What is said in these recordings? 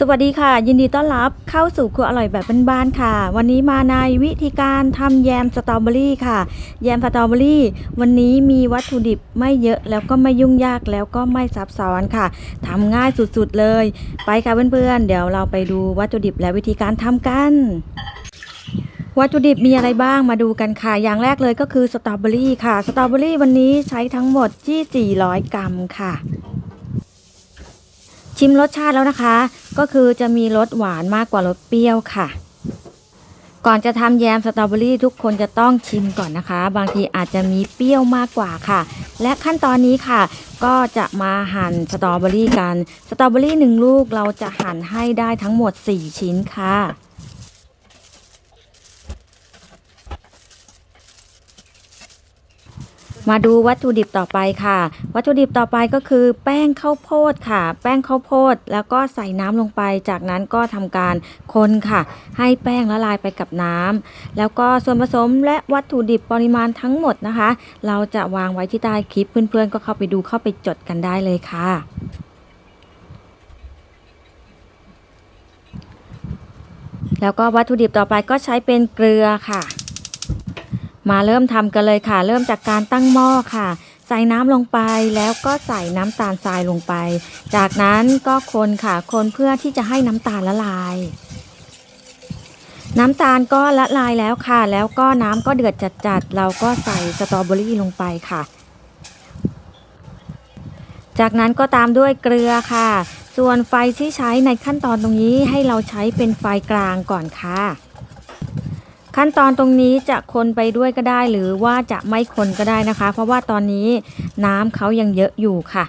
สวัสดีค่ะ ยินดีต้อนรับเข้าสู่ครัวอร่อยแบบบ้านๆค่ะ วันนี้มาในวิธีการทำแยมสตรอเบอรี่ค่ะ แยมสตรอเบอรี่ วันนี้มีวัตถุดิบไม่เยอะแล้วก็ไม่ยุ่งยากแล้วก็ไม่ซับซ้อนค่ะทำง่ายสุดๆเลย ไปค่ะเพื่อนๆ เดี๋ยวเราไปดูวัตถุดิบและวิธีการทำกันวัตถุดิบมีอะไรบ้างมาดูกันค่ะ อย่างแรกเลยก็คือสตรอเบอรี่ค่ะ สตรอเบอรี่วันนี้ใช้ทั้งหมดที่ 400 กรัมค่ะ ชิมรสชาติแล้วนะคะ ก็คือจะมีรสหวานมากกว่ารสเปรี้ยวค่ะ ก่อนจะทำแยมสตรอเบอรี่ทุกคนจะต้องชิมก่อนนะคะ บางทีอาจจะมีเปรี้ยวมากกว่าค่ะ และขั้นตอนนี้ค่ะ ก็จะมาหั่นสตรอเบอรี่กัน สตรอเบอรี่หนึ่งลูกเราจะหั่นให้ได้ทั้งหมด 4 ชิ้นค่ะ มาดูวัตถุดิบต่อไปค่ะ วัตถุดิบต่อไปก็คือแป้งข้าวโพดค่ะ แป้งข้าวโพดแล้วก็ใส่น้ำลงไป จากนั้นก็ทำการคนค่ะ ให้แป้งละลายไปกับน้ำแล้วก็ส่วนผสมและวัตถุดิบปริมาณทั้งหมดนะคะ เราจะวางไว้ที่ใต้คลิปเพื่อนๆ ก็เข้าไปดูเข้าไปจดกันได้เลยค่ะแล้วก็วัตถุดิบต่อไปก็ใช้เป็นเกลือค่ะ มาเริ่มทำกันเลยค่ะ เริ่มจากการตั้งหม้อค่ะ ใส่น้ำลงไปแล้วก็ใส่น้ำตาลทรายลงไป จากนั้นก็คนค่ะคนเพื่อที่จะให้น้ำตาลละลาย น้ำตาลก็ละลายแล้วค่ะ แล้วก็น้ำก็เดือดจัดๆ เราก็ใส่สตรอเบอรี่ลงไปค่ะ จากนั้นก็ตามด้วยเกลือค่ะ ส่วนไฟที่ใช้ในขั้นตอนตรงนี้ให้เราใช้เป็นไฟกลางก่อนค่ะ ขั้นตอนตรงนี้จะคนไปด้วยก็ได้หรือว่าจะไม่คนก็ได้นะคะ เพราะว่าตอนนี้น้ำเขายังเยอะอยู่ค่ะ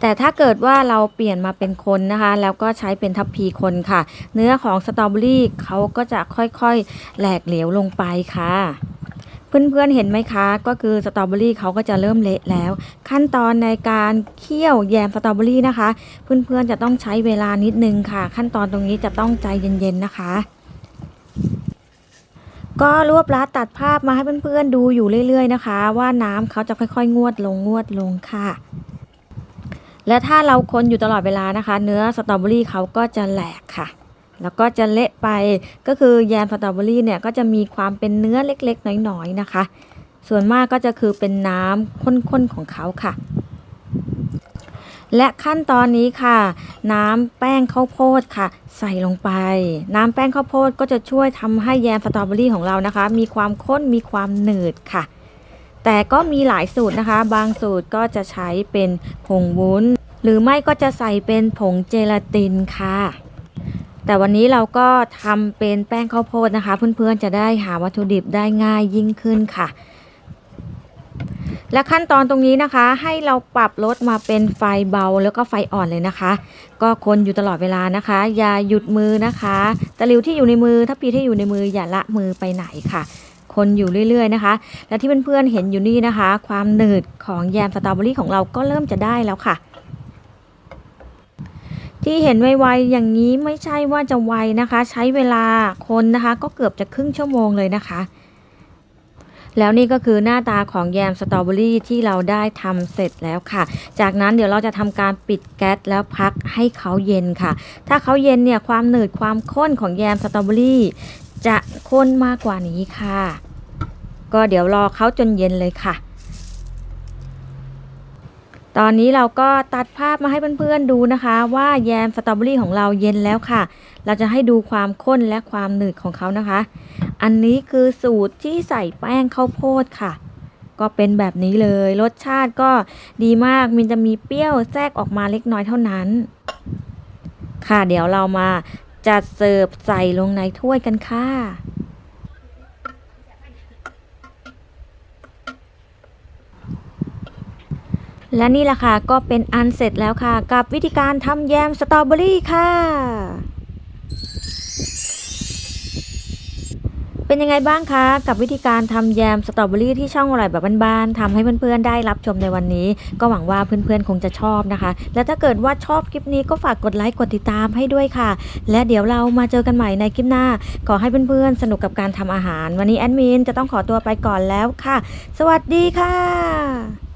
แต่ถ้าเกิดว่าเราเปลี่ยนมาเป็นคนนะคะ แล้วก็ใช้เป็นทัพพีคนค่ะ เนื้อของสตรอเบอรี่เขาก็จะค่อยๆแหลกเหลวลงไปค่ะเพื่อนๆเห็นไหมคะ ก็คือสตรอเบอรี่เขาก็จะเริ่มเละแล้ว ขั้นตอนในการเคี่ยวแยมสตรอเบอรี่นะคะ เพื่อนๆจะต้องใช้เวลานิดนึงค่ะ ขั้นตอนตรงนี้จะต้องใจเย็นๆนะคะ ก็รวบรัดตัดภาพมาให้เพื่อนๆดูอยู่เรื่อย ๆ นะคะ ว่าน้ำเขาจะค่อยๆ งวดลงงวดลงค่ะ และถ้าเราคนอยู่ตลอดเวลานะคะ เนื้อสตรอเบอรี่เขาก็จะแหลกค่ะ แล้วก็จะเละไปก็คือแยมสตรอเบอรี่เนี่ยก็จะมีความเป็นเนื้อเล็กๆ น้อยๆนะคะ ส่วนมากก็จะคือเป็นน้ำข้นๆของเขาค่ะ และขั้นตอนนี้ค่ะ น้ำแป้งข้าวโพดค่ะ ใส่ลงไป น้ำแป้งข้าวโพดก็จะช่วยทำให้แยมสตรอเบอรี่ของเรานะคะ มีความข้นมีความหนืดค่ะ แต่ก็มีหลายสูตรนะคะ บางสูตรก็จะใช้เป็นผงวุ้น หรือไม่ก็จะใส่เป็นผงเจลาตินค่ะแต่วันนี้เราก็ทำเป็นแป้งข้าวโพดนะคะ เพื่อนๆจะได้หาวัตถุดิบได้ง่ายยิ่งขึ้นค่ะ และขั้นตอนตรงนี้นะคะ ให้เราปรับลดมาเป็นไฟเบาแล้วก็ไฟอ่อนเลยนะคะ ก็คนอยู่ตลอดเวลานะคะ อย่าหยุดมือนะคะตะลิวที่อยู่ในมือถ้าปีที่อยู่ในมืออย่าละมือไปไหนค่ะ คนอยู่เรื่อยๆนะคะ และที่เพื่อนๆเห็นอยู่นี่นะคะ ความหนืดของแยมสตรอเบอรี่ของเราก็เริ่มจะได้แล้วค่ะที่เห็นไวๆอย่างนี้ไม่ใช่ว่าจะไวนะคะ ใช้เวลาคนนะคะ ก็เกือบจะครึ่งชั่วโมงเลยนะคะ แล้วนี่ก็คือหน้าตาของแยมสตรอเบอรี่ที่เราได้ทำเสร็จแล้วค่ะ จากนั้นเดี๋ยวเราจะทำการปิดแก๊สแล้วพักให้เขาเย็นค่ะ ถ้าเขาเย็นเนี่ยความหนืดความข้นของแยมสตรอเบอรี่จะข้นมากกว่านี้ค่ะ ก็เดี๋ยวรอเขาจนเย็นเลยค่ะ ตอนนี้เราก็ตัดภาพมาให้เพื่อนๆดูนะคะ ว่าแยมสตรอเบอรี่ของเราเย็นแล้วค่ะ เราจะให้ดูความข้นและความหนืดของเขานะคะ อันนี้คือสูตรที่ใส่แป้งข้าวโพดค่ะ ก็เป็นแบบนี้เลย รสชาติก็ดีมากมันจะมีเปรี้ยวแทรกออกมาเล็กน้อยเท่านั้น ค่ะเดี๋ยวเรามาจัดเสิร์ฟใส่ลงในถ้วยกันค่ะและนี่แหละค่ะก็เป็นอันเสร็จแล้วค่ะ กับวิธีการทำแยมสตรอเบอรี่ค่ะ เป็นยังไงบ้างคะ กับวิธีการทำแยมสตรอเบอรี่ที่ช่องอร่อยแบบบ้านๆทำให้เพื่อนๆได้รับชมในวันนี้ ก็หวังว่าเพื่อนๆคงจะชอบนะคะ และถ้าเกิดว่าชอบคลิปนี้ก็ฝากกดไลค์กดติดตามให้ด้วยค่ะ และเดี๋ยวเรามาเจอกันใหม่ในคลิปหน้า ขอให้เพื่อนๆสนุกกับการทำอาหาร วันนี้แอดมินจะต้องขอตัวไปก่อนแล้วค่ะ สวัสดีค่ะ